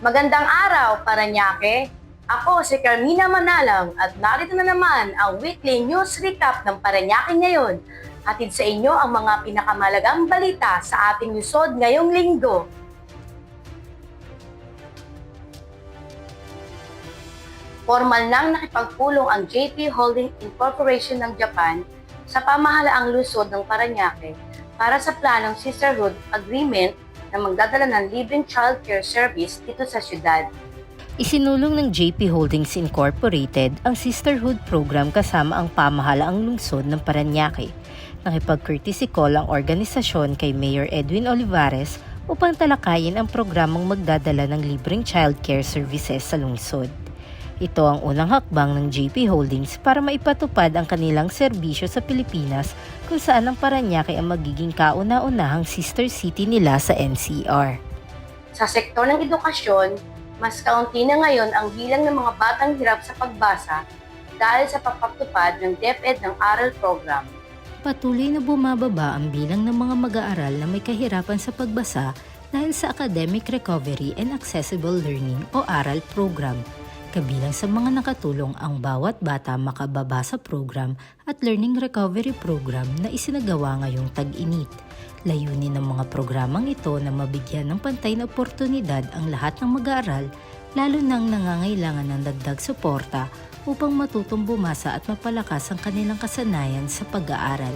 Magandang araw, Paranaque! Ako si Carmina Manalang at narito na naman ang weekly news recap ng Paranaque ngayon. Hatid sa inyo ang mga pinakamalagang balita sa ating lusod ngayong linggo. Formal nang nakipagpulong ang JP Holding Incorporation ng Japan sa pamahalaang lusod ng Paranaque para sa planong Sisterhood Agreement na magdadala ng libreng childcare service dito sa syudad. Isinulong ng JP Holdings Incorporated ang Sisterhood Program kasama ang pamahalaang lungsod ng Paranaque. Nakipag-courtesy call ang organisasyon kay Mayor Edwin Olivares upang talakayin ang programang magdadala ng libreng childcare services sa lungsod. Ito ang unang hakbang ng JP Holdings para maipatupad ang kanilang serbisyo sa Pilipinas kung saan ang Paranaque ang magiging kauna-unahang sister city nila sa NCR. Sa sektor ng edukasyon, mas kaunti na ngayon ang bilang ng mga batang hirap sa pagbasa dahil sa papagtupad ng DepEd ng ARAL program. Patuloy na bumababa ang bilang ng mga mag-aaral na may kahirapan sa pagbasa dahil sa Academic Recovery and Accessible Learning o ARAL program. Kabilang sa mga nakatulong ang bawat bata makababa sa program at Learning Recovery Program na isinagawa ngayong tag-init. Layunin ng mga programang ito na mabigyan ng pantay na oportunidad ang lahat ng mag-aaral, lalo nang nangangailangan ng dagdag suporta upang matutong bumasa at mapalakas ang kanilang kasanayan sa pag-aaral.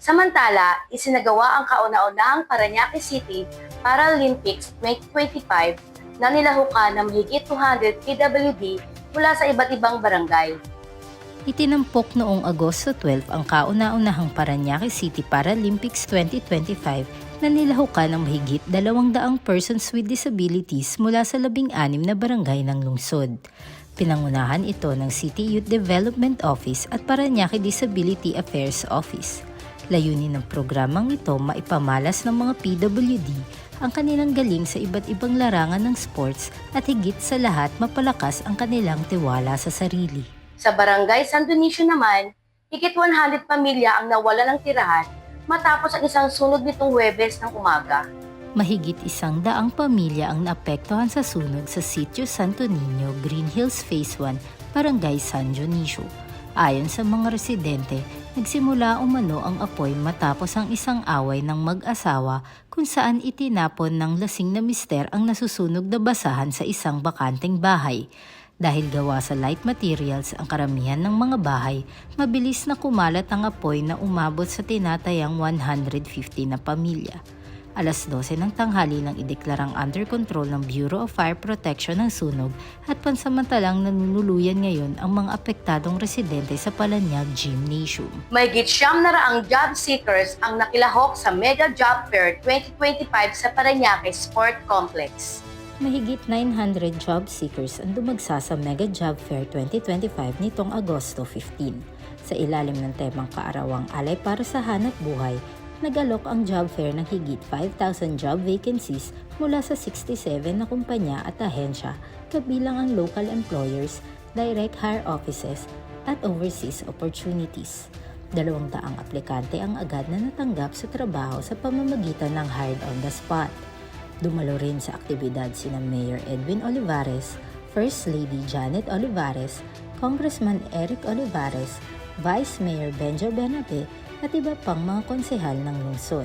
Samantala, isinagawa ang kauna-unahang Paranaque City Paralympics 2025 na nilahukan ng mahigit 200 PWD mula sa iba't ibang barangay. Itinampok noong Agosto 12 ang kauna-unahang Paranaque City Paralympics 2025 na nilahukan ng mahigit 200 persons with disabilities mula sa labing-anim na barangay ng lungsod. Pinangunahan ito ng City Youth Development Office at Paranaque Disability Affairs Office. Layunin ng programang ito maipamalas ng mga PWD ang kanilang galing sa iba't ibang larangan ng sports at higit sa lahat mapalakas ang kanilang tiwala sa sarili. Sa barangay San Dionisio naman, higit 100 pamilya ang nawala ng tirahan matapos ang isang sunog nitong Huwebes ng umaga. Mahigit isang daang pamilya ang naapektuhan sa sunog sa Sitio Santo Niño, Green Hills Phase 1, Barangay San Dionisio. Ayon sa mga residente, nagsimula umano ang apoy matapos ang isang away ng mag-asawa kung saan itinapon ng lasing na mister ang nasusunog na basahan sa isang bakanteng bahay. Dahil gawa sa light materials ang karamihan ng mga bahay, mabilis na kumalat ang apoy na umabot sa tinatayang 150 na pamilya. Alas 12 ng tanghali nang ideklarang under control ng Bureau of Fire Protection ang sunog at pansamantalang nanunuluyan ngayon ang mga apektadong residente sa Palanyag Gymnasium. Mahigit siyam na raang job seekers ang nakilahok sa Mega Job Fair 2025 sa Paranaque Sport Complex. Mahigit 900 job seekers ang dumagsa sa Mega Job Fair 2025 nitong Agosto 15. Sa ilalim ng temang kaarawang alay para sa hanap buhay, nagalok ang job fair ng higit 5,000 job vacancies mula sa 67 na kumpanya at ahensya kabilang ang local employers, direct hire offices at overseas opportunities. Dalawang daang aplikante ang agad na natanggap sa trabaho sa pamamagitan ng hired on the spot. Dumalo rin sa aktibidad sina Mayor Edwin Olivares, First Lady Janet Olivares, Congressman Eric Olivares, Vice Mayor Benjo Benabe at iba pang mga konsehal ng lungsod.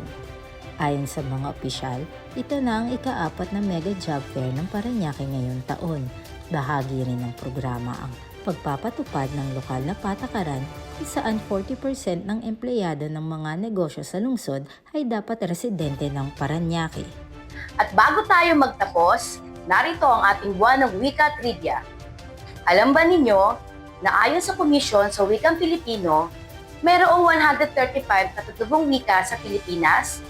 Ayon sa mga opisyal, ito na ang ikaapat na mega job fair ng Paranaque ngayong taon. Bahagi rin ng programa ang pagpapatupad ng lokal na patakaran kung saan 40% ng empleyado ng mga negosyo sa lungsod ay dapat residente ng Paranaque. At bago tayo magtapos, narito ang ating buwan ng Wika Trivia. Alam ba ninyo na ayon sa Komisyon sa Wikang Pilipino, mayroong 135 katutubong wika sa Pilipinas?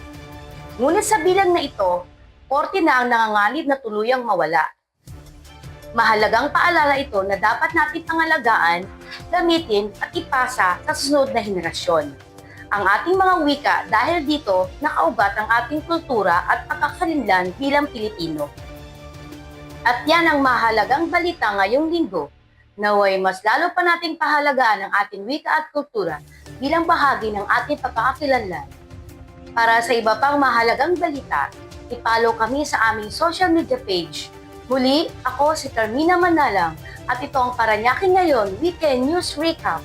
Ngunit sa bilang na ito, 40 na ang nanganganib na tuluyang mawala. Mahalagang paalala ito na dapat natin pangalagaan, gamitin at ipasa sa susunod na henerasyon. Ang ating mga wika dahil dito nakaugat ang ating kultura at pagkakalinlan bilang Pilipino. At yan ang mahalagang balita ngayong linggo. Naway mas lalo pa nating pahalagaan ang ating wika at kultura bilang bahagi ng ating pagkakakilanlan. Para sa iba pang mahalagang balita, i-follow kami sa aming social media page. Muli, ako si Carmina Manalang at ito ang Paranaque Ngayon Weekend News Recap.